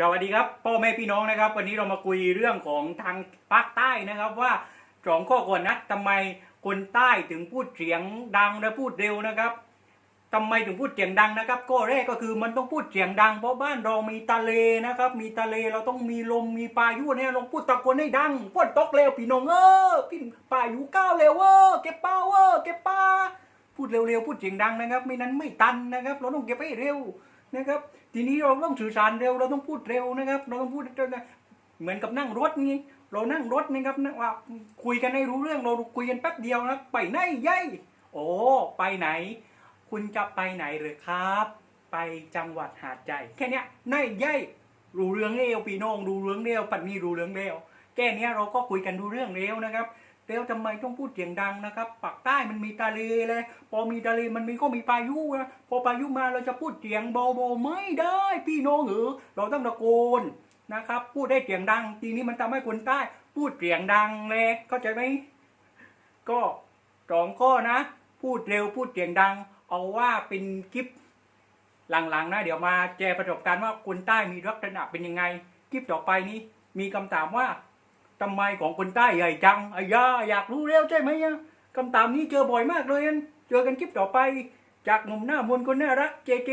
สวัสดีครับพ่อแม่พี่น้องนะครับ วันนี้เรามาคุยเรื่องของทางภาคใต้นะครับว่าสองข้อก่อนนะทำไมคนใต้ถึงพูดเสียงดังและพูดเร็วนะครับทำไมถึงพูดเสียงดังนะครับข้อแรกก็คือมันต้องพูดเสียงดังเพราะบ้านเรามีทะเลนะครับ มีทะเลเราต้องมีลมมีพายุเนี่ยลองพูดตะโกนให้ดังฝนตกเร็วพี่น้องเออพี่พายุก้าวเร็วเออเก็บปลาเออเก็บปลาพูดเร็วๆพูดเสียงดังนะครับ ไม่นั้นไม่ตันนะครับ เราต้องเก็บให้เร็ว นะครับทีนี้เราต้องสื่อสารเร็วเราต้องพูดเร็วนะครับ เราต้องพูดเร็วนะเหมือนกับนั่งรถนี่เรานั่งรถนะครับนั่งว่าคุยกันให้รู้เรื่องเราคุยกันแป๊บเดียวนะไปไหนยัยโอ้ไปไหน คุณจะไปไหนหรือครับ ไปจังหวัดหาดใหญ่แค่นี้ยไหนยัยรู้เรื่องเร็วพี่น้องรู้เรื่องเร็วปัดนี้รู้เรื่องเร็วแค่นี้เราก็คุยกันรู้เรื่องเร็วนะครับ เร็วทำไมต้องพูดเสียงดังนะครับปากใต้มันมีทะเลเลยพอมีทะเลมันมีก็มีพายุนะพอพายุมาเราจะพูดเสียงเบาๆไม่ได้พี่น้องเออเราต้องตะโกนนะครับ พูดได้เสียงดัง ทีนี้มันทำให้คนใต้พูดเสียงดังเลยเข้าใจไหมก็สองข้อนะ พูดเร็วพูดเสียงดัง เอาว่าเป็นคลิปหลังๆนะเดี๋ยวมาแชร์ประสบการณ์ว่าคนใต้มีลักษณะเป็นยังไงคลิปต่อไปนี้มีคำถามว่า ทำไมของคนใต้ใหญ่จังอายาอยากรู้เร็วใช่ไหมอะคำถามนี้เจอบ่อยมากเลยอะเจอกันคลิปต่อไป จากหนุ่มหน้ามนคนน่ารักเจเจ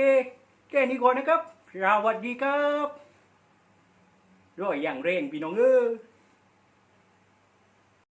แค่นี้ก่อนนะครับสวัสดีครับร้อยอย่างเร่งพี่น้องเอ้